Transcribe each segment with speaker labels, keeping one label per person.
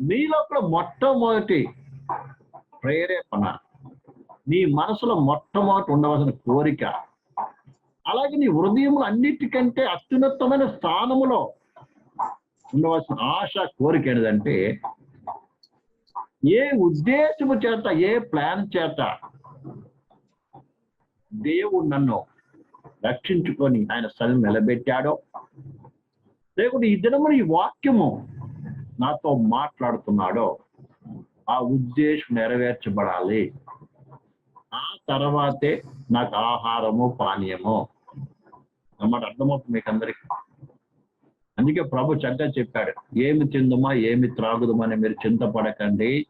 Speaker 1: నీలో కూడా మొట్టమొదటి ప్రేరేపణ. నీ మనసులో మొట్టమొదటి ఉండవలసిన కోరిక. అలాగే నీ హృదయంలో అన్నిటికంటే అత్యున్నతమైన స్థానములో ఉండవలసిన ఆశ కోరిక ఏంటంటే ఏ ఉద్దేశము చేత ఏ ప్లాన్ చేత దేవుడు నన్ను రక్షించుకొని ఆయన సరి నిలబెట్టాడో లేకుంటే ఈ దినమున ఈ వాక్యము నాతో మాట్లాడుతున్నాడో ఆ ఉద్దేశం నెరవేర్చబడాలి. ఆ తర్వాతే నాకు ఆహారము పానీయము. అన్నమాట అర్థమవుతుంది మీకు అందరికి? అందుకే ప్రభు చక్కగా చెప్పాడు ఏమి తిందుమా ఏమి త్రాగుదమని మీరు చింతపడకండి.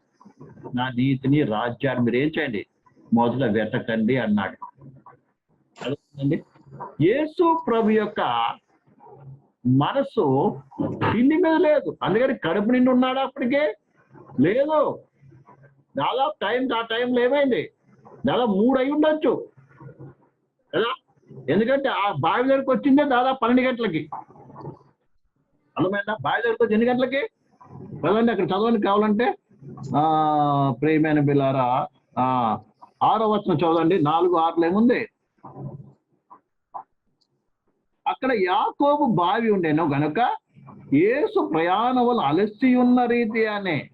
Speaker 1: నా నీతిని రాజ్యాన్ని మీరు ఏం చేయండి? మొదట వెతకండి అన్నాడు. అడుగుతుందండి యేసు ప్రభు యొక్క మనసు తిండి మీద లేదు. అందుకని కడుపు నిండి ఉన్నాడు అప్పటికే? లేదు. దాదాపు టైం ఆ టైంలో ఏమైంది? దాదాపు మూడు అయి ఉండొచ్చు. కదా? ఎందుకంటే ఆ బావి దగ్గరకు వచ్చిందే దాదాపు పన్నెండు గంటలకి. అర్థమైందా? బావి దగ్గరకు వచ్చి ఎన్ని గంటలకి? కదండి అక్కడ చదవండి కావాలంటే. ఆ ప్రేమైన బిల్లారా ఆ ఆరో వచ్చిన చదవండి. నాలుగు ఆరులో ఏముంది? అక్కడ యాకోబు బావి ఉండేను గనుక ఏసు ప్రయాణములు అలసి ఉన్న రీతి అనే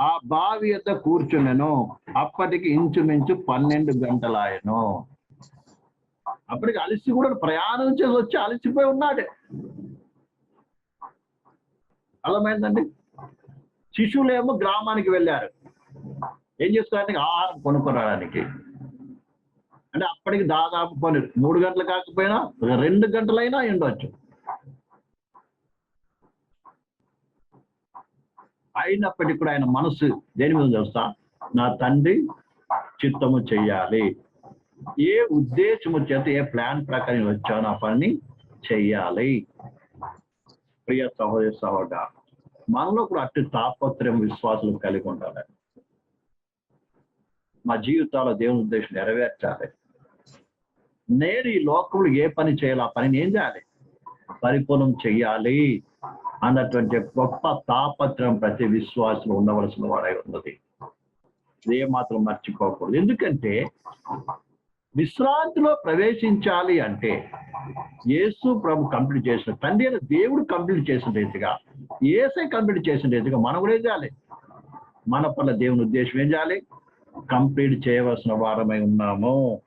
Speaker 1: ఆ బావి యొద్ద కూర్చుండెను. అప్పటికి ఇంచుమించు పన్నెండు గంటలాయను. అప్పటికి అలసి కూడా ప్రయాణం చేసి వచ్చి అలసిపోయి ఉన్నాడే. అర్థమైందండి? శిశువులేమో గ్రామానికి వెళ్ళారు. ఏం చేసుకోవడానికి ఆహారం కొనుక్కోరాడానికి అంటే అప్పటికి దాదాపు పని మూడు గంటలు కాకపోయినా రెండు గంటలైనా అయి ఉండొచ్చు. అయినప్పటికీ కూడా ఆయన మనసు దేని మీద తెలుసా? నా తండ్రి చిత్తము చెయ్యాలి. ఏ ఉద్దేశము చేత ఏ ప్లాన్ ప్రకారం వచ్చాను ఆ పని చెయ్యాలి. ప్రియ సహోదర సహోదర మనలో కూడా అట్టి తాపత్రయం విశ్వాసం కలిగి ఉండాలి. మా జీవితాల్లో దేవుని ఉద్దేశం నెరవేర్చాలి. నేను ఈ లోకంలో ఏ పని చేయాలి ఆ పనిని ఏం చేయాలి? పరిపూర్ణం చెయ్యాలి అన్నటువంటి గొప్ప తాపత్రం ప్రతి విశ్వాసం ఉండవలసిన వాడై ఉన్నది. ఇది మాత్రం మర్చిపోకూడదు. ఎందుకంటే విశ్రాంతిలో ప్రవేశించాలి అంటే యేసు ప్రభు కంప్లీట్ చేసిన తండ్రి అయిన దేవుడు కంప్లీట్ చేసిన రీతిగా ఏసై కంప్లీట్ చేసిన రీతిగా మనం కూడా ఏం చేయాలి? మన పట్ల దేవుని ఉద్దేశం ఏం చేయాలి? కంప్లీట్ చేయవలసిన వారమై ఉన్నాము.